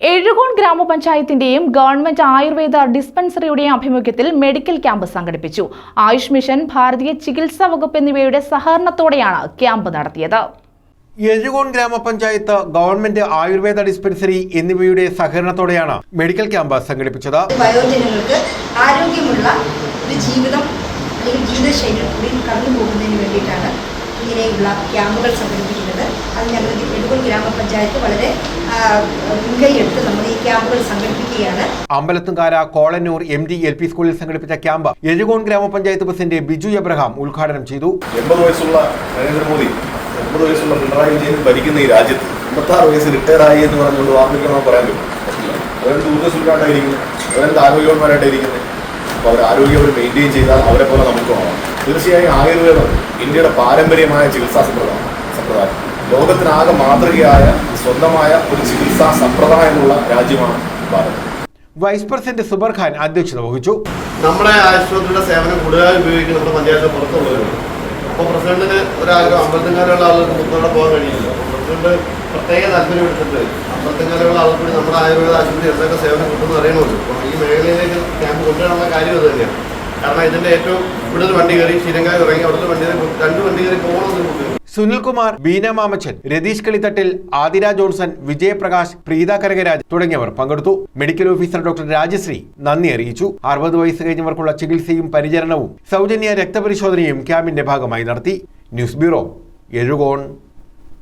എഴുകോൺ ഗ്രാമപഞ്ചായത്തിന്റെയും ഗവൺമെന്റ് ആയുർവേദ ഡിസ്പെൻസറിയുടെയും ആഭിമുഖ്യത്തിൽ മെഡിക്കൽ ക്യാമ്പ് സംഘടിപ്പിച്ചു. ആയുഷ് മിഷൻ ഭാരതീയ ചികിത്സാ വകുപ്പ് എന്നിവയുടെ സഹകരണത്തോടെയാണ് ക്യാമ്പ് നടത്തിയത്. എഴുകോൺ ഗ്രാമപഞ്ചായത്ത് ഗവൺമെന്റ് ആയുർവേദ ഡിസ്പെൻസറി എന്നിവയുടെ സഹകരണത്തോടെയാണ് മെഡിക്കൽ ക്യാമ്പ് സംഘടിപ്പിച്ചത്. വയോജനങ്ങൾക്ക് ആരോഗ്യമുള്ള ഒരു ജീവിതം അല്ലെങ്കിൽ ജീവിതശൈലി കൂടി കടന്നു പോകുന്നതിന് വേണ്ടിയിട്ടാണ് ഇങ്ങനെയുള്ള ക്യാമ്പുകൾ സംഘടിപ്പിക്കുന്നത്. അത് ഞങ്ങൾ എഴുകോൺ ഗ്രാമപഞ്ചായത്ത് വളരെ മുൻകൈയെടുത്ത് നമ്മൾ ഈ ക്യാമ്പുകൾ സംഘടിപ്പിക്കുകയാണ്. Ambalathumkara Kolannur M D L P സ്കൂളിൽ സംഘടിപ്പിച്ച ക്യാമ്പ് എഴുകോൺ ഗ്രാമപഞ്ചായത്ത് പ്രസിഡന്റ് ബിജു എബ്രഹാം ഉദ്ഘാടനം ചെയ്തു. എൺപത് വയസ്സുള്ള നരേന്ദ്രമോദി എൺപത് വയസ്സുള്ള പിണറായി വിജയൻ ഭരിക്കുന്ന ഈ രാജ്യത്ത് എൺപത്താറ് വയസ്സ് റിട്ടയർ ആയി എന്ന് പറഞ്ഞുകൊണ്ട് വാർദ്ധക്യമാ പറയാൻ പറ്റും. അവരെന്ത് ഊർജസ്വലരായിട്ടായിരിക്കുന്നത് അവരെന്ത് ആരോഗ്യവാന്മാരായിട്ടായിരിക്കുന്നത് അപ്പോൾ അവർ ആരോഗ്യം അവർ മെയിന്റെയിൻ ചെയ്താൽ അവരെ പോലെ നമുക്ക് ആവാം. തീർച്ചയായും ആയുർവേദം ഇന്ത്യയുടെ പാരമ്പര്യമായ ചികിത്സാ സമ്പ്രദായം സമ്പ്രദായം. ലോകത്തിനാകെ മാതൃകയായ സ്വന്തമായ ഒരു ചികിത്സാ സമ്പ്രദായമുള്ള രാജ്യമാണ് ഭാരതം. വൈസ് പ്രസിഡന്റ് സുബർ ഖാൻ അധ്യക്ഷത വഹിച്ചു. നമ്മുടെ ആശുപത്രിയുടെ സേവനം കൂടുതലായി ഉപയോഗിക്കുന്ന നമ്മുടെ പഞ്ചായത്ത് പുറത്തുള്ളവരുണ്ട്. അപ്പോൾ പ്രസിഡന്റിന് ഒരാഗ്രഹം അമ്പലത്തിങ്കാലുള്ള ആളുകൾക്ക് മുന്നോട്ട് പോകാൻ കഴിയില്ല. അപ്പോൾ പ്രസിഡന്റ് പ്രത്യേക താല്പര്യം എടുത്തിട്ട് അമ്പലത്തിങ്കാലുള്ള ആളുകൾ കൂടി നമ്മുടെ ആയുർവേദ ആശുപത്രി എന്തൊക്കെ സേവനം കിട്ടുമെന്ന് അറിയണമല്ലോ. അപ്പോൾ ഈ മേഖലയിലേക്ക് ക്യാമ്പ് കൊണ്ടുവരാനുള്ള കാര്യം അത് തന്നെയാണ്. കാരണം ഇതിന്റെ ഏറ്റവും ഇവിടുന്ന് വണ്ടി കയറി ശീലങ്കാവ് ഇറങ്ങി അവിടുത്തെ വണ്ടി രണ്ട് വണ്ടി കയറി പോകണമെന്ന് ബുദ്ധിമുട്ട് സുനിൽകുമാർ ബീന മാമച്ചൻ രതീഷ് കളിത്തട്ടിൽ ആതിര ജോൺസൺ വിജയപ്രകാശ് പ്രീത കരകരാജ് തുടങ്ങിയവർ പങ്കെടുത്തു. മെഡിക്കൽ ഓഫീസർ ഡോക്ടർ രാജശ്രീ നന്ദി അറിയിച്ചു. അറുപത് വയസ്സ് കഴിഞ്ഞവർക്കുള്ള ചികിത്സയും പരിചരണവും സൗജന്യ രക്തപരിശോധനയും ക്യാമ്പിന്റെ ഭാഗമായി നടത്തി. News bureau Ezhukone.